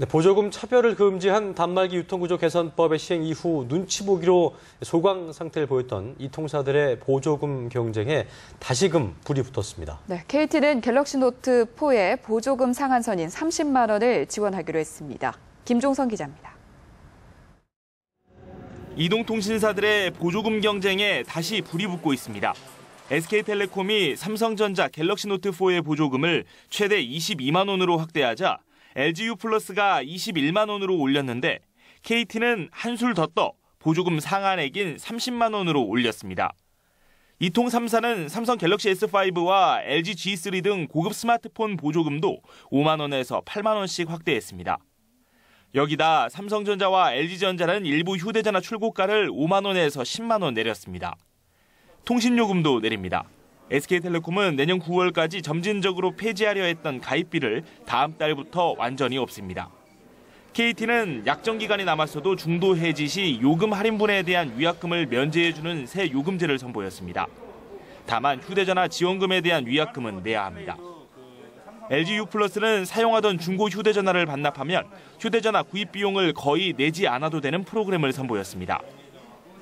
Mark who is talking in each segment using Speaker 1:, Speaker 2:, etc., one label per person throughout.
Speaker 1: 네, 보조금 차별을 금지한 단말기 유통구조 개선법의 시행 이후 눈치 보기로 소강 상태를 보였던 이 통사들의 보조금 경쟁에 다시금 불이 붙었습니다.
Speaker 2: 네, KT는 갤럭시 노트 4의 보조금 상한선인 30만 원을 지원하기로 했습니다. 김종선 기자입니다.
Speaker 3: 이동통신사들의 보조금 경쟁에 다시 불이 붙고 있습니다. SK텔레콤이 삼성전자 갤럭시 노트 4의 보조금을 최대 22만 원으로 확대하자 LGU 플러스가 21만 원으로 올렸는데 KT는 한술 더 떠 보조금 상한액인 30만 원으로 올렸습니다. 이통 3사는 삼성 갤럭시 S5와 LG G3 등 고급 스마트폰 보조금도 5만 원에서 8만 원씩 확대했습니다. 여기다 삼성전자와 LG전자는 일부 휴대전화 출고가를 5만 원에서 10만 원 내렸습니다. 통신요금도 내립니다. SK텔레콤은 내년 9월까지 점진적으로 폐지하려 했던 가입비를 다음 달부터 완전히 없습니다. KT는 약정 기간이 남았어도 중도 해지 시 요금 할인분에 대한 위약금을 면제해주는 새 요금제를 선보였습니다. 다만 휴대전화 지원금에 대한 위약금은 내야 합니다. LG U 플러스는 사용하던 중고 휴대전화를 반납하면 휴대전화 구입 비용을 거의 내지 않아도 되는 프로그램을 선보였습니다.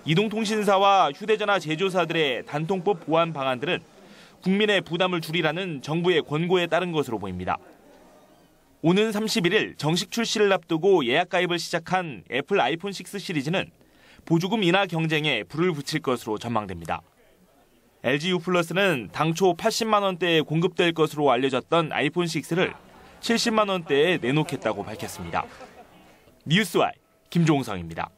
Speaker 3: 이동통신사와 휴대전화 제조사들의 단통법 보완 방안들은 국민의 부담을 줄이라는 정부의 권고에 따른 것으로 보입니다. 오는 31일 정식 출시를 앞두고 예약 가입을 시작한 애플 아이폰 6 시리즈는 보조금 인하 경쟁에 불을 붙일 것으로 전망됩니다. LG U 플러스는 당초 80만 원대에 공급될 것으로 알려졌던 아이폰 6를 70만 원대에 내놓겠다고 밝혔습니다. 뉴스와이 김종성입니다.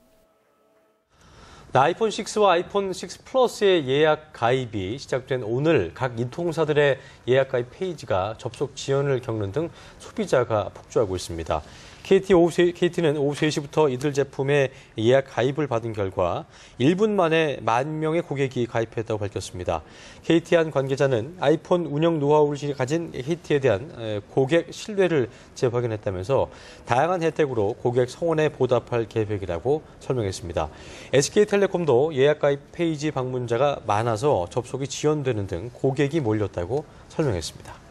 Speaker 1: 아이폰 6와 아이폰 6 플러스의 예약 가입이 시작된 오늘 각 이통사들의 예약 가입 페이지가 접속 지연을 겪는 등 소비자가 폭주하고 있습니다. KT 오후 3, KT는 오후 3시부터 이들 제품의 예약 가입을 받은 결과 1분 만에 만 명의 고객이 가입했다고 밝혔습니다. KT 한 관계자는 아이폰 운영 노하우를 가진 KT에 대한 고객 신뢰를 재확인했다면서 다양한 혜택으로 고객 성원에 보답할 계획이라고 설명했습니다. SK텔레콤도 예약 가입 페이지 방문자가 많아서 접속이 지연되는 등 고객이 몰렸다고 설명했습니다.